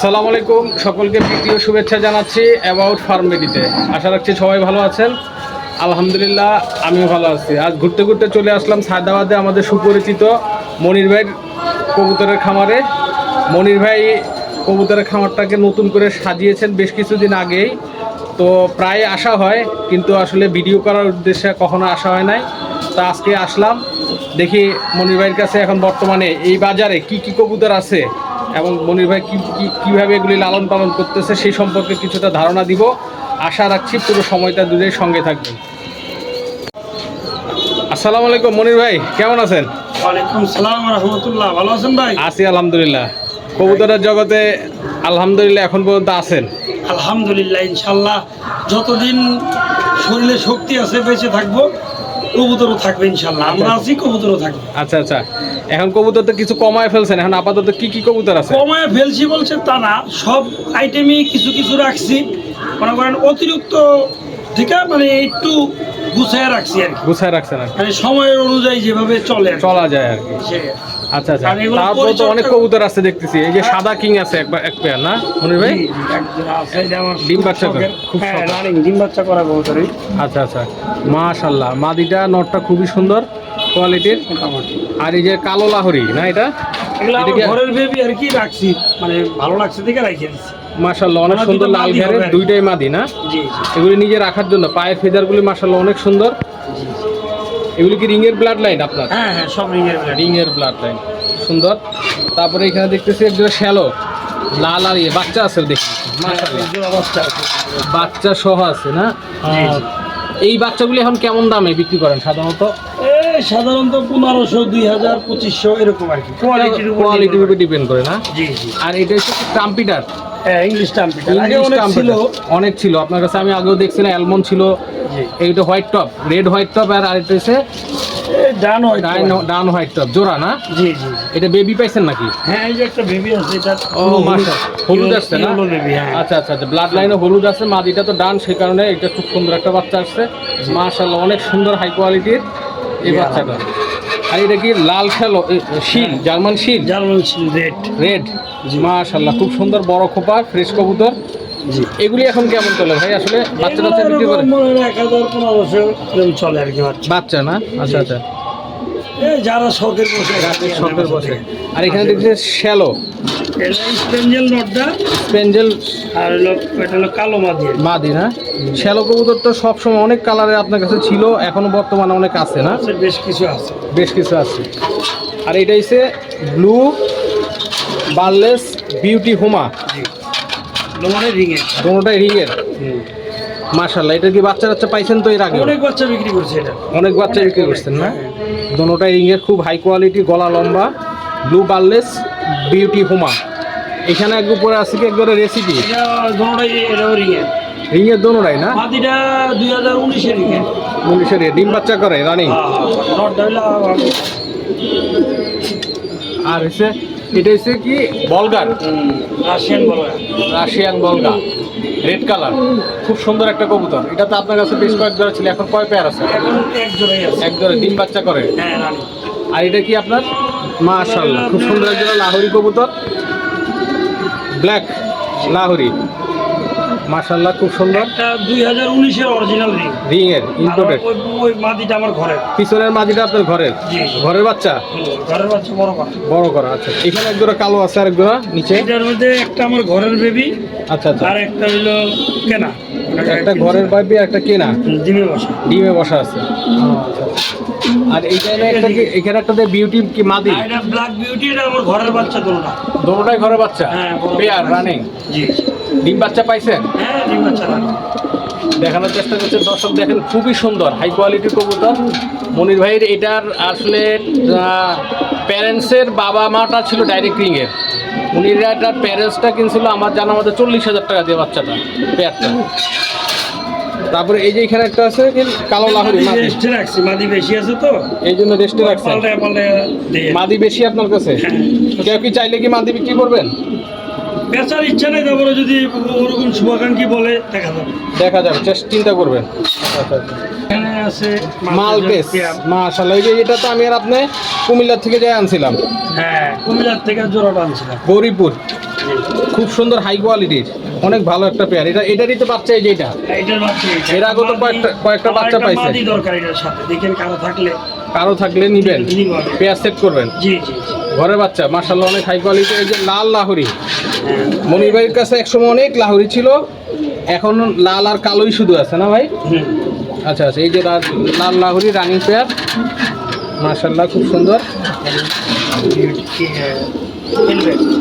আসসালামু আলাইকুম। সকলকে প্রীতীয় শুভেচ্ছা জানাচ্ছি অ্যাবাউট ফার্মেডিতে আশা রাখছি সবাই ভালো আছেন। আলহামদুলিল্লাহ, আমিও ভালো আছি। আজ ঘুরতে ঘুরতে চলে আসলাম সায়দাবাদে আমাদের সুপরিচিত মনির ভাইয়ের কবুতরের খামারে। মনির ভাই কবুতরের খামারটাকে নতুন করে সাজিয়েছেন বেশ কিছুদিন আগেই। তো প্রায় আসা হয়, কিন্তু আসলে ভিডিও করার উদ্দেশ্যে কখনো আসা হয় নাই। তা আজকে আসলাম। দেখি মনির ভাইয়ের কাছে এখন বর্তমানে এই বাজারে কি কি কবুতর আছে এবং মনির ভাই কীভাবে এগুলি লালন পালন করতেছে সেই সম্পর্কে কিছুটা ধারণা দিব। আশা রাখছি পুরো সময়টা দূরের সঙ্গে থাকবেন। আসসালামু আলাইকুম মনির ভাই কেমন আছেন? ওয়ালাইকুম সালাম রহমতুল্লাহ ভালো আছেন ভাই? আছি আলহামদুলিল্লাহ। কবুতরের জগতে আলহামদুলিল্লাহ এখন পর্যন্ত আছেন? আলহামদুলিল্লাহ ইনশাল্লাহ যতদিন শরীরে শক্তি আছে বেঁচে থাকব। কবুতরও থাকবে ইনশাল্লাহ আমরা আছি কবুতরও থাকবে। আচ্ছা আচ্ছা। এখন কবুতর তো কিছু কমায় ফেলছেন। এখন আপাতত কি কি কবুতর আছে? কমায় ফেলছি বলছে তা না সব আইটেমই কিছু কিছু রাখছি। মনে করেন অতিরিক্ত আছে মানে একটু গুছায় রাখছি আর কি। গুছায় রাখছেন আর মানে সময়ের অনুযায়ী যেভাবে চলে চলা যায় আর কি। আচ্ছা আচ্ছা। তারপর তো অনেক কবুতর আছে দেখতেছি। এই যে সাদা কিং আছে একবার এক পেয়ার না? মনির ভাই? ডিম বাচ্চা করে, খুব হ্যাঁ, রানিং ডিম বাচ্চা করা কবুতরই। আচ্ছা আচ্ছা। মাদিটা নটটা খুবই সুন্দর কোয়ালিটির। আর এই যে কালো লাহরি না এটা? ঘরের বেবি আর কি রাখছি। মানে ভালো লাগছে দেখে রাখি দিচ্ছি। মাশাল্লাহ অনেক সুন্দর লাল ঘেরের। দুইটাই মাদি না? এগুলি নিজে রাখার জন্য পায়ের ফেদারগুলি মাশাল্লাহ অনেক সুন্দর। এগুলি কি রিংয়ের ব্লাড লাইন আপনার? হ্যাঁ হ্যাঁ সব রিঙের বেলা রিংয়ের ব্লাড লাইন সুন্দর। তারপরে এখানে দেখতেছি একজন শ্যালো লাল আর ইয়ে বাচ্চা আছে দেখি আছে। বাচ্চা সহ আছে না। এই বাচ্চাগুলি এখন কেমন দামে বিক্রি করেন সাধারণত? এই সাধারণত পনেরোশো দুই হাজার পঁচিশশো এরকম আর কি। কোয়ালিটির উপর ডিপেন্ড করে। না? আর এটা হচ্ছে ট্রাম্পিটার। হ্যাঁ ছিল। অনেক ছিল আপনার কাছে আমি আগেও দেখছি না অ্যালমন্ড ছিল। এইটা white top red white top আর আরেকটা হচ্ছে ডান হয় হোয়াইট টপ জোড়া না? জি জি এটা বেবি পাইছেন নাকি? হ্যাঁ এই যে একটা বেবি আছে এটা ও মাশা হলুদ আসছে না? হ্যাঁ। আচ্ছা আচ্ছা আচ্ছা ব্লাড লাইনে হলুদ আছে মাদিটা তো ডান সেই কারণে এটা খুব সুন্দর একটা বাচ্চা আসছে। অনেক সুন্দর হাই কোয়ালিটির এই বাচ্চাটা। আর এটা কি লাল শ্যালো শিল জার্মান শিল জার্মান শিল রেড রেড মাশাল্লাহ খুব সুন্দর বড় খোপা ফ্রেশ কবুতর। জি। এগুলি এখন কেমন চলে ভাই? আসলে বাচ্চা টাচ্চা বিক্রি করে। এক হাজার পনেরোশো চলে আর কি বাচ্চা। না? আচ্ছা আচ্ছা। যারা শখের বসে শখের বসে। আর এখানে দেখছি শ্যালো। স্পেঞ্জেল আর হলো এটা হলো কালো মাদি। মাদি না? শ্যালো কবুতর তো সবসময় অনেক কালারে আপনার কাছে ছিল এখনও বর্তমানে অনেক আছে না? বেশ কিছু আছে। বেশ কিছু আছে। আর এটা হচ্ছে ব্লু বার্লেস বিউটি হোমা। দোনোটাই মাশাল্লাহ এটা কি বাচ্চা বাচ্চা পাইছেন তো এর আগে অনেক বাচ্চা বিক্রি করছে এটা। অনেক বাচ্চা বিক্রি করছেন না। দোনোটাই রিংয়ের খুব হাই কোয়ালিটি গলা লম্বা ব্লু বার্লেস বিউটি হোমা। এখানে এক উপরে আছে কি একবারে রেসিপি দোনোটাই রিংয়ের দোনোটাই না? মাদিটা দুই হাজার উনিশের উনিশের ডিম বাচ্চা করে রানিং। আর হচ্ছে এটা হচ্ছে কি? বলগার। রাশিয়ান বলা রাশিয়ান বলগা রেড কালার। খুব সুন্দর একটা কবুতর। এটা তো আপনার কাছে বেশ কয়েক জোড়া ছিল এখন কয় পেয়ার আছে? এক জোড়াই আছে। এক জোড়া ডিম বাচ্চা করে? হ্যাঁ আর এটা কি আপনার? মাশাআল্লাহ খুব সুন্দর এক জোড়া লাহোরি কবুতর। ব্ল্যাক লাহোরি। মাশাআল্লাহ খুব সুন্দর। একটা দুই হাজার উনিশের অরিজিনাল রিং রিং এর ইম্পোর্টেড ওই মাদিটা আমার ঘরে পিছনের মাঝিটা আপনার ঘরের? ঘরের বাচ্চা? ঘরের বাচ্চা বড় করা বড় করা আচ্ছা। এখানে এক জোড়া কালো আছে আর এক জোড়া নিচে? এটার মধ্যে একটা আমার ঘরের বেবি আচ্ছা আচ্ছা। আর একটা হইল কেনা। একটা ঘরের পাইপে একটা কেনা? ডিমে বসা। ডিমে বসা আছে। আচ্ছা, আচ্ছা। আর এইখানে একটা কি এখানে একটা বিউটি কি মাদি? এটা ব্ল্যাক বিউটি এটা আমার ঘরের বাচ্চা দুটোটা দোনোটাই ঘরের বাচ্চা? হ্যাঁ, পেয়ার রানিং জি। ডিম বাচ্চা পাইছেন? হ্যাঁ ডিম বাচ্চা রানী দেখানোর চেষ্টা করছে। দর্শক দেখেন খুবই সুন্দর হাই কোয়ালিটির কবুতর। মনির ভাইয়ের এটার আসলে প্যারেন্টসের বাবা মাটা ছিল ডাইরেক্ট রিংয়ের উনি এটার প্যারেন্টসটা কিনছিল আমার জানা মতো চল্লিশ হাজার টাকা দিয়ে বাচ্চাটা পেয়ারটা তারপরে এই যে এখানে একটা আছে কালো লাহরি রেস্টে রাখছি মাদি বেশি আছে তো? এই জন্য রেস্টে দিয়ে। মাদি বেশি আপনার কাছে? হ্যাঁ। কেউ কি চাইলে কি মাদি বিক্রি করবেন? বেচার ইচ্ছা নেই তারপরে যদি ওরকম শুভাকাঙ্ক্ষী বলে দেখা যাবে। দেখা যাবে চেষ্টা চিন্তা করবেন এখানে আছে মালবেস মাশাআল্লাহ এই যে এটা তো আমি আর আপনি কুমিল্লা থেকে যাই আনছিলাম। হ্যাঁ কুমিল্লার থেকে জোড়াটা আনছিলাম। গৌরীপুর। খুব সুন্দর হাই কোয়ালিটির অনেক ভালো একটা পেয়ার। এটা এটারই তো বাচ্চা এই যে এটা। এটা। এর আগেও তো কয়েকটা- কয়েকটা বাচ্চা পাইছে। মাদি দরকার এটার সাথে। দেখেন কারও থাকলে কারও থাকলে নিবেন। পেয়ার সেট করবেন। জি জি। ঘরের বাচ্চা মার্শাল্লাহ অনেক হাই কোয়ালিটি এই যে লাল লাহুরি। মনির ভাইয়ের কাছে একসময় অনেক লাহুরি ছিল এখন লাল আর কালোই শুধু আছে না ভাই? আচ্ছা আচ্ছা এই যে লাল লাহুরি রানিং পেয়ার মার্শাল্লাহ খুব সুন্দর।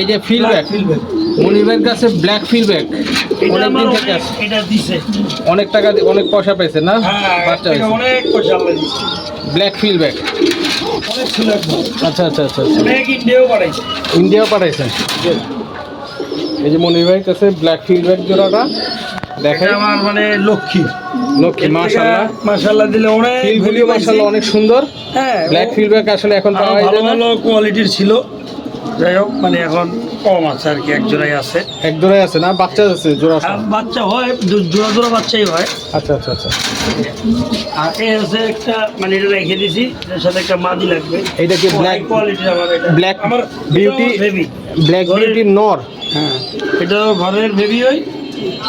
এই যে ফিলব্যাক। মনির ভাইয়ের কাছে ব্ল্যাক ফিলব্যাক অনেক দিন থেকে আছে। অনেক টাকা অনেক পয়সা পেয়েছে না? হ্যাঁ বাচ্চা অনেক পয়সা ব্ল্যাক ফিলব্যাক আচ্ছা আচ্ছা আচ্ছা আচ্ছা। ইন্ডিয়াও পাঠাইছেন এই যে মনির ভাইয়ের কাছে ব্ল্যাক ফিলব্যাক জোড়াটা দেখেন। আমার মানে লক্ষ্মী। লক্ষ্মী মাশাআল্লাহ। মাশাআল্লাহ দিলে অনেক ফিলগুলিও মাশাআল্লাহ অনেক সুন্দর। হ্যাঁ ব্ল্যাক ফিলব্যাক আসলে এখন পাওয়া ভালো ভালো কোয়ালিটির ছিল। যাই হোক মানে এখন কম আছে আর কি এক জোড়াই আছে। এক জোড়াই আছে না? বাচ্চা আছে জোড়া বাচ্চা হয় জোড়া জোড়া বাচ্চাই হয়। আচ্ছা আচ্ছা আচ্ছা। আর এ আছে একটা মানে এটা রেখে দিছি এর সাথে একটা মাদি লাগবে। এইটা কি black- কোয়ালিটির আমার এটা। ব্ল্যাক আমার বিউটি বেবি ব্ল্যাক বিউটি নর হ্যাঁ এটা ঘরের বেবি হয়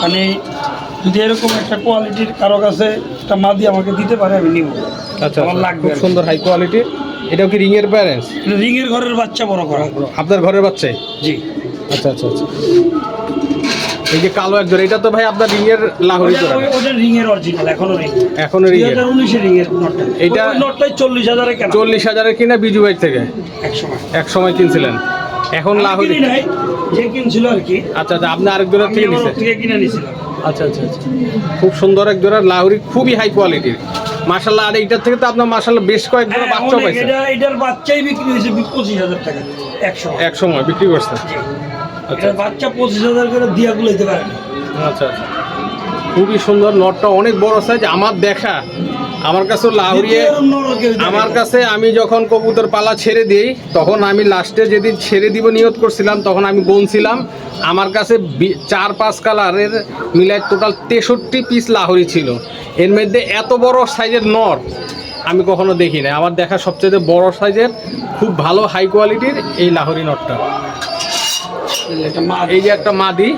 মানে যদি এরকম একটা কোয়ালিটির কারও কাছে একটা মাদি আমাকে দিতে পারে আমি নিব। আচ্ছা আমার আচ্ছা, লাগবে। সুন্দর হাই কোয়ালিটির এটাও কি রিং এর প্যারেন্টস রিংয়ের ঘরের বাচ্চা বড় করা। আপনার ঘরের বাচ্চাই জি। আচ্ছা আচ্ছা আচ্ছা। এই যে কালো এক জোড়া এটা তো ভাই আপনার রিং এর লাহোরি জোড়া ওটা রিং এর অরিজিনাল এখনও রিং। এখনও রিং দুই এর হাজার উনিশের রিং এর নটটা ওই নটটাই চল্লিশ হাজারে কেনা। চল্লিশ হাজারের কিনা বিজু ভাই থেকে? এক সময়। এক সময় কিনছিলেন। এখন লাহোরি নাই যে কিনছিল আর কি। আচ্ছা আচ্ছা আপনি আরেক জোড়া থেকে নিছেন? থেকে কিনে নিয়েছিলাম আচ্ছা আচ্ছা আচ্ছা। খুব সুন্দর এক জোড়া লাহোরি খুবই হাই কোয়ালিটির মার্শাল্লাহ আর এইটার থেকে তো আপনার মাসাল্লাহ বেশ কয়েক জোড়া হ্যাঁ, বাচ্চা পাইছে। এটা এটার বাচ্চাই বিক্রি হয়েছে বি- পঁচিশ হাজার টাকা এক সময় এক সময় বিক্রি করছে? জি। আচ্ছা বাচ্চা পঁচিশ হাজার করে দিয়া গুলো দিতে পারে আচ্ছা আচ্ছা। খুবই সুন্দর নটটা অনেক বড় সাইজ আমার দেখা। আমার কাছে দেখে আমার কাছে আমি যখন কবুতর পালা ছেড়ে দিই, তখন আমি লাস্টে যেদিন ছেড়ে দিব নিয়ত করছিলাম, তখন আমি গুনছিলাম আমার কাছে চার পাঁচ কালারের মিলাই টোটাল তেষট্টি পিস লাহরি ছিল। এর মধ্যে এত বড় সাইজের নর আমি কখনো দেখি না আমার দেখা সবচেয়ে বড় সাইজের, খুব ভালো হাই কোয়ালিটির এই লাহরি নটটা এই যে একটা মাদি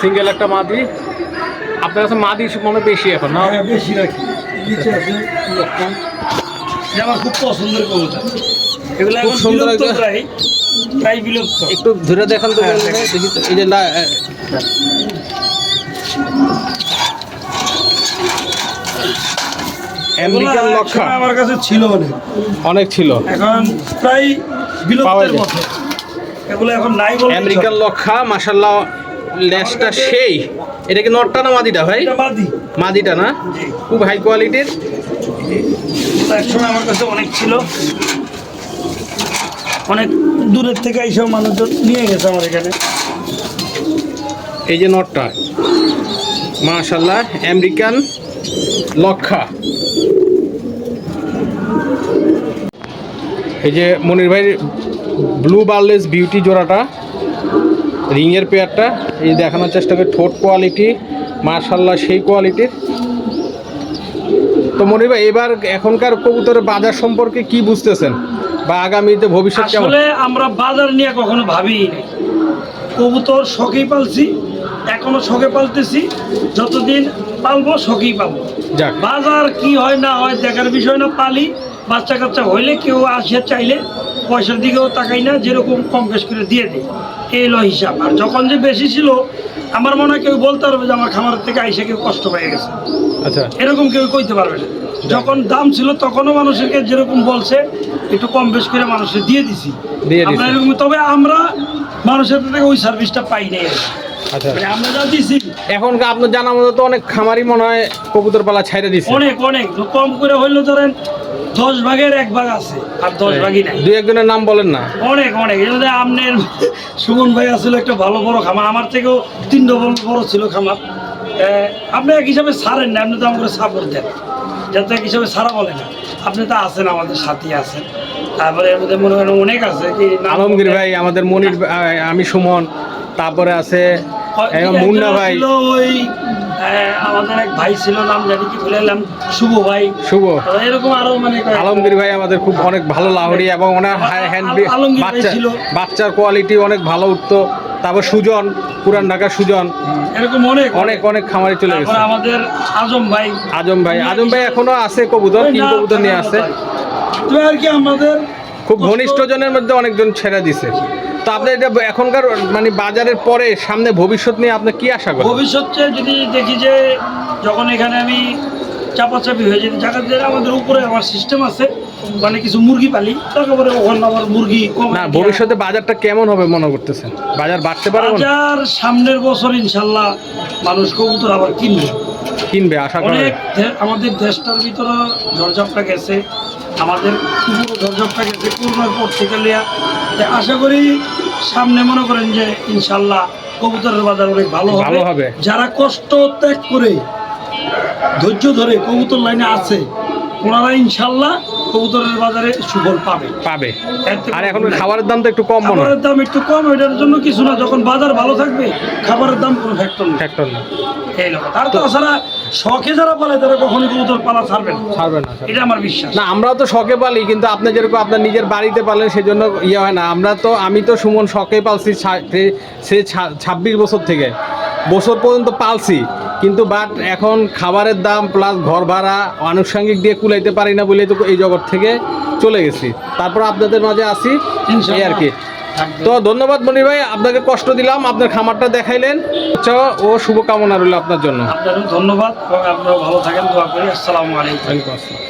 সিঙ্গেল একটা মাদি। আপনার কাছে মাদি মনে বেশি এখন না? হ্যাঁ, বেশি রাখি নিচে আছে আমার খুব পছন্দের কবুতর এগুলো খুব সুন্দর প্রায় প্রায় বিলুপ্ত। একটু ধরে দেখান তো হ্যাঁ, বলুন দেখি তো। এই যে লা- আমেরিকান লক্ষা। আমার কাছে ছিল অনেক। অনেক ছিল। এখন প্রায় বিলুপ্তের যায়। এগুলো এখন নাই বলে আমেরিকান লক্ষা মাশাল্লাহ লেসটা সেই। এটা কি নটটা না মাদিটা ভাই? মাদিটা না? খুব হাই কোয়ালিটির একসময় আমার কাছে অনেক ছিল। অনেক দূরের থেকে এইসব মানুষজন নিয়ে গেছে আমার এখানে। এই যে নটটা। মাশাল্লাহ আমেরিকান লক্ষা। এই যে মনির ভাই ব্লু বার্লেস বিউটি জোড়াটা। রিংয়ের পেয়ারটা এই দেখানোর চেষ্টা করি ঠোঁট কোয়ালিটি মাশাল্লাহ সেই কোয়ালিটির তো মনির ভাই এবার এখনকার কবুতরের বাজার সম্পর্কে কি বুঝতেছেন? বা আগামীতে ভবিষ্যৎ আসলে আমরা বাজার নিয়ে কখনো নাই। কবুতর শখেই পালছি এখনও শখে পালতেছি যতদিন পালবো শখেই পাবো। যাক। বাজার কি হয় না হয় দেখার বিষয় না পালি। বাচ্চা কাচ্চা হইলে কেউ আসে চাইলে পয়সার দিকেও তাকাই না যেরকম কম বেশ করে দিয়ে দেয়। এই হলো হিসাব। আর যখন যে বেশি ছিল আমার মনে হয় কেউ বলতে পারবে যে আমার খামার থেকে আইসে কেউ কষ্ট পেয়ে গেছে। আচ্ছা। এরকম কেউ কইতে পারবে না। যখন দাম ছিল তখনও মানুষকে যেরকম বলছে একটু কম বেশ করে মানুষের দিয়ে দিছি। আমরা এরকম তবে আমরা মানুষের থেকে ওই সার্ভিসটা পাই নাই। আচ্ছা। মানে আমরা যা দিছি এখন আপনার জানা মতো তো অনেক খামারি মনে হয় কবুতর পালা ছাইড়ে দিচ্ছে অনেক অনেক। কম করে হইল ধরেন দশ ভাগের এক ভাগ আছে আর দশ ভাগই নাই। দুই একজনের নাম বলেন না। অনেক অনেক। এই যে আপনার সুমন ভাই আসলে একটা ভালো বড় খামার। আমার থেকেও তিন ডবল বড় ছিল খামার। আপনি এক হিসাবে ছাড়েন না আপনি তো আমাকে সাপোর্ট দেন। যাতে এক হিসাবে ছাড়া বলে না। আপনি তো আছেন আমাদের সাথে আছেন। তারপরে এর মধ্যে মনে করেন অনেক আছে কি আলমগীর ভাই আমাদের মনির আমি সুমন। তারপরে আছে মুন্না ভাই। ওই আমাদের এক ভাই ছিল নাম জানি কি ভুলে এলাম শুভ ভাই। শুভ। এরকম আরও মানে আলমগীর ভাই আমাদের খুব অনেক ভালো লাহরি এবং ওনার হ্যান্ড বাচ্চা বাচ্চার কোয়ালিটি অনেক ভালো উঠতো। তারপর সুজন পুরান ঢাকা সুজন। এরকম অনেক অনেক। অনেক খামারে চলে গেছে। আমাদের আজম ভাই। আজম ভাই। আজম ভাই এখনও আছে কবুতর তিন কবুতর নিয়ে আছে। তো আর কি আমাদের খুব ঘনিষ্ঠ জনের মধ্যে অনেকজন ছেড়ে দিছে। তো আপনি এটা এখনকার মানে বাজারের পরে সামনে ভবিষ্যৎ নিয়ে আপনি কি আশা করেন? ভবিষ্যতে যদি দেখি যে যখন এখানে আমি চাপাচাপি হয়ে যেতে জায়গাতে আমাদের উপরে আমার সিস্টেম আছে মানে কিছু মুরগি পালি তারপরে ওখানে আবার মুরগি কমায় না ভবিষ্যতে বাজারটা কেমন হবে মনে করতেছেন? বাজার বাড়তে পারে বাজার সামনের বছর ইনশাল্লাহ মানুষ কবুতর আবার কিনবে। কিনবে আশা করা যায়। আমাদের দেশটার ভিতরে ঝড়ঝাপটা গেছে আমাদের পুরো ঝড়ঝাপটা গেছে করোনার পর থেকে আশা করি সামনে মনে করেন যে ইনশাল্লাহ কবুতরের বাজার অনেক ভালো হবে ভালো হবে। যারা কষ্ট ত্যাগ করে ধৈর্য ধরে কবুতর লাইনে আছে ওনারা ইনশাল্লাহ কবুতরের বাজারে সুফল পাবে। পাবে। আর এখন খাবারের দাম তো একটু কম খাবারের দাম একটু কম এটার জন্য কিছু না যখন বাজার ভালো থাকবে খাবারের দাম কোনো ফ্যাক্টর নেই। ফ্যাক্টর না এই লোক তার তাছাড়া শখে যারা পালে তারা কখনই কবুতর পালা ছাড়বে না। ছাড়বে না না। এটা আমার বিশ্বাস। না আমরাও তো শখে পালি কিন্তু আপনি যেরকম আপনার নিজের বাড়িতে পালেন সেজন্য ইয়ে হয় না। আমরা তো আমি তো সুমন শখে পালছি সে- ছাব্বিশ বছর থেকে। বছর পর্যন্ত পালছি। কিন্তু বাট এখন খাবারের দাম প্লাস ঘর ভাড়া আনুষঙ্গিক দিয়ে কুলাইতে পারি না বলে তো এই জগৎ থেকে চলে গেছি। তারপর আপনাদের মাঝে আসি এই আর কি। তো ধন্যবাদ মনির ভাই আপনাকে কষ্ট দিলাম আপনার খামারটা দেখাইলেন। আচ্ছা ও শুভকামনা রইল আপনার জন্য। ধন্যবাদ এবং আপনারাও ভালো থাকেন দোয়া করি। আসসালামু আলাইকুম।